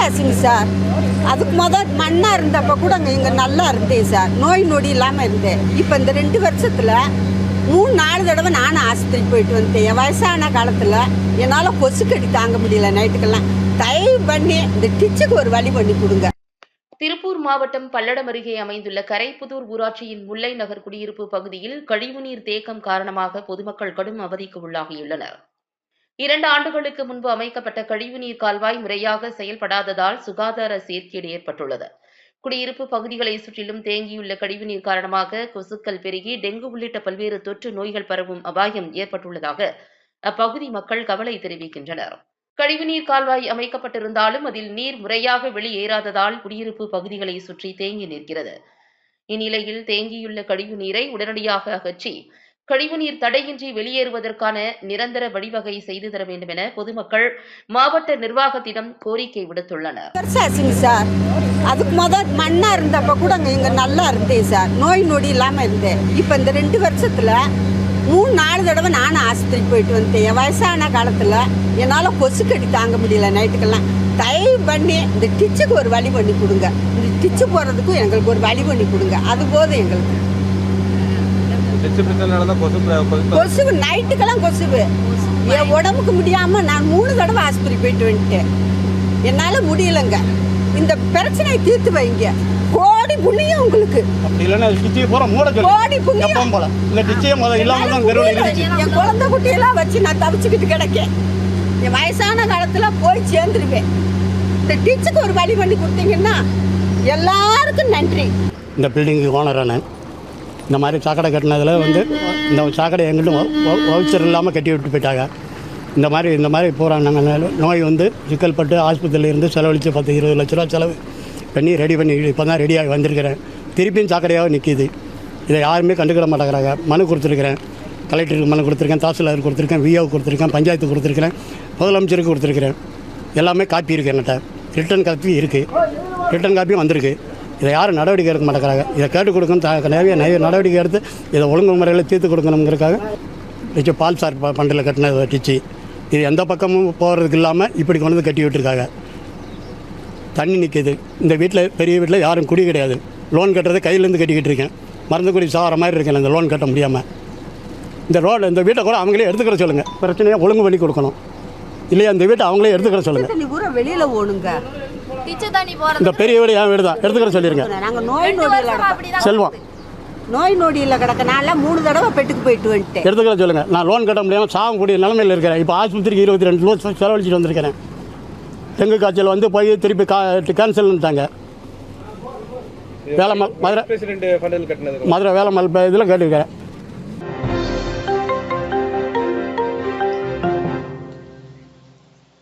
பெருசாச்சுங்க sir. அதுக்கு முதல் மண்ணாக இருந்தப்போ கூட அங்கே இங்கே நல்லா இருந்தேன் சார். நோய் நொடி இல்லாமல் இருந்தேன் இப்போ இந்த ரெண்டு வருஷத்தில் மூணு நாலு தடவை நானும் ஆஸ்பத்திரி போயிட்டு வந்துட்டேன். என் வயசான காலத்தில் என்னால் கொசுக்கடி தாங்க முடியல நைட்டுக்கெல்லாம். தயவு பண்ணி இந்த டிச்சுக்கு ஒரு வழி பண்ணி கொடுங்க. திருப்பூர் மாவட்டம் பல்லடம் அருகே அமைந்துள்ள கரைப்புதூர் ஊராட்சியின் முல்லை நகர் குடியிருப்பு பகுதியில் கழிவுநீர் தேக்கம் காரணமாக பொதுமக்கள் கடும் அவதிக்கு உள்ளாகியுள்ளனர். இரண்டு ஆண்டுகளுக்கு முன்பு அமைக்கப்பட்ட கழிவுநீர் கால்வாய் முறையாக செயல்படாததால் சுகாதார சீர்கேடு ஏற்பட்டுள்ளது. குடியிருப்பு பகுதிகளை சுற்றிலும் தேங்கியுள்ள கழிவுநீர் காரணமாக கொசுக்கள் பெருகி டெங்கு உள்ளிட்ட பல்வேறு தொற்று நோய்கள் பரவும் அபாயம் ஏற்பட்டுள்ளதாக அப்பகுதி மக்கள் கவலை தெரிவிக்கின்றனர். கழிவுநீர் கால்வாய் அமைக்கப்பட்டிருந்தாலும் அதில் நீர் முறையாக வெளியேறாததால் குடியிருப்பு பகுதிகளை சுற்றி தேங்கி நிற்கிறது. இந்நிலையில் தேங்கியுள்ள கழிவு நீரை உடனடியாக அகற்றி கழிவுநீர் தடையின்றி வெளியேறுவதற்கான நிரந்தர வழிவகை செய்து தர வேண்டும் என பொதுமக்கள் மாவட்ட நிர்வாகத்திடம் கோரிக்கை விடுத்துள்ளனர். சார் அதுக்கு முதல் மண்ணாக இருந்தப்போ கூட அங்கே நல்லா இருந்தேன் சார். நோய் நொடி இல்லாமல் இருந்தேன் இப்போ இந்த ரெண்டு வருஷத்தில் மூணு நாலு தடவை நானும் ஆஸ்பத்திரிக்கு போயிட்டு வந்துட்டேன் என் வயசான காலத்தில் என்னால் கொசுக்கடி தாங்க முடியல நைட்டுக்கெல்லாம். தயவு பண்ணி இந்த டிச்சுக்கு ஒரு வழி பண்ணி கொடுங்க. இந்த டிச்சு போகிறதுக்கும் எங்களுக்கு ஒரு வழி பண்ணி கொடுங்க. அது போதும் எங்களுக்கு டெச்சு பிரச்சனை தான் கொசு பிர- கொசு கொசுவு நைட்டுக்கெல்லாம் கொசுவு. என் உடம்புக்கு முடியாமல் நான் மூணு தடவை ஆஸ்பத்திரி போயிட்டு வந்துட்டேன். என்னால் முடியலைங்க. இந்த பிரச்சனையை தீர்த்து வைங்க. கோடி புண்ணியம் உங்களுக்கு. அப்படி இல்லைன்னா டிச்சியை பூரா மூட சொல்லு கோடி புண்ணியம். என் குழந்தை குட்டியெல்லாம் வச்சு நான் தவிச்சுக்கிட்டு கிடக்கேன். என் வயசான காலத்தில் போய் சேர்ந்துருவேன். இந்த டீச்சுக்கு ஒரு வழி பண்ணி கொடுத்தீங்கன்னா எல்லாருக்கும் நன்றி. இந்த பில்டிங்கு ஓனராக நான் இந்த மாதிரி சாக்கடை கட்டினதில் வந்து இந்த சாக்கடை எங்கிட்டும் வவுச்சர் இல்லாமல் கட்டி விட்டு போயிட்டாங்க. இந்த மாதிரி இந்த மாதிரி பூரா நாங்கள் நோய் வந்து சிக்கல்பட்டு ஆஸ்பத்திரியில் இருந்து செலவழித்து பத்து இருபது லட்ச ரூபா செலவு பண்ணி ரெடி பண்ணி இப்போ தான் ரெடியாகி வந்திருக்கிறேன். திருப்பியும் சாக்கடையாக நிற்கிது இதை யாருமே கண்டுக்கிட மாட்டேங்கிறாங்க. மனு கொடுத்துருக்குறேன். கலெக்டருக்கு மனு கொடுத்துருக்கேன் தாசில்தார் கொடுத்துருக்கேன் விஓ கொடுத்துருக்கேன் பஞ்சாயத்து கொடுத்துருக்கிறேன் முதலமைச்சருக்கு கொடுத்துருக்கிறேன். எல்லாமே காப்பி இருக்குது என்கிட்ட. ரிட்டன் காப்பி இருக்குது ரிட்டன் காப்பியும் வந்திருக்கு. இதை யாரும் நடவடிக்கை எடுக்க மாட்டேங்கிறாங்க. இதை கேட்டு கொடுக்கணும் த- நிறைய நிறைய நடவடிக்கை எடுத்து இதை ஒழுங்கு முறையில் தீர்த்து கொடுக்கணுங்கிறதுக்காக வச்சு பால் சார் ப- பண்டில் கட்டின வட்டிச்சு இது எந்த பக்கமும் போகிறதுக்கு இல்லாமல் இப்படி கொண்டு வந்து கட்டி விட்டுருக்காங்க. தண்ணி நிற்கிது இந்த வீட்டில் பெரிய வீட்டில் யாரும் குடி கிடையாது. லோன் கட்டுறதை கையிலேருந்து கட்டிக்கிட்டு இருக்கேன். மருந்து குடி சாகிற மாதிரி இருக்கேன். இந்த லோன் கட்ட முடியாமல் இந்த ரோடு இந்த வீட்டை கூட அவங்களே எடுத்துக்கிற சொல்லுங்கள் பிரச்சனையாக ஒழுங்கு பண்ணி கொடுக்கணும். இல்லையா இந்த வீட்டை அவங்களே எடுத்துக்கிற சொல்லுங்கள் வெளியில் ஓடுங்க. டிச்சு தண்ணி போறது இந்த பெரிய வீடு என் வீடு தான் எடுத்துக்கிற நோய் நொடியில் கிடக்கோம் அப்படிதான் செல்வம் நோய் நொடியில் கிடக்கனால மூணு தடவை பெட்டுக்கு போயிட்டு வந்துட்டேன் எடுத்துக்கிற சொல்லுங்கள் நான் லோன் கட்ட முடியாமல் சாகக்கூடிய நிலமையில் இருக்கிறேன் இப்போ ஆஸ்பத்திரிக்கு இருபத்தி ரெண்டு லோன் செலவழிச்சிட்டு வந்திருக்கிறேன் டெங்கு காய்ச்சல் வந்து போய் திருப்பி கா கேன்சல்ன்ட்டாங்க வேலை மதுரை பிரசிடென்ட் ஃபண்டில் கட்டினது மதுரை வேலை மல் இதில் கேட்டுருக்கிறேன்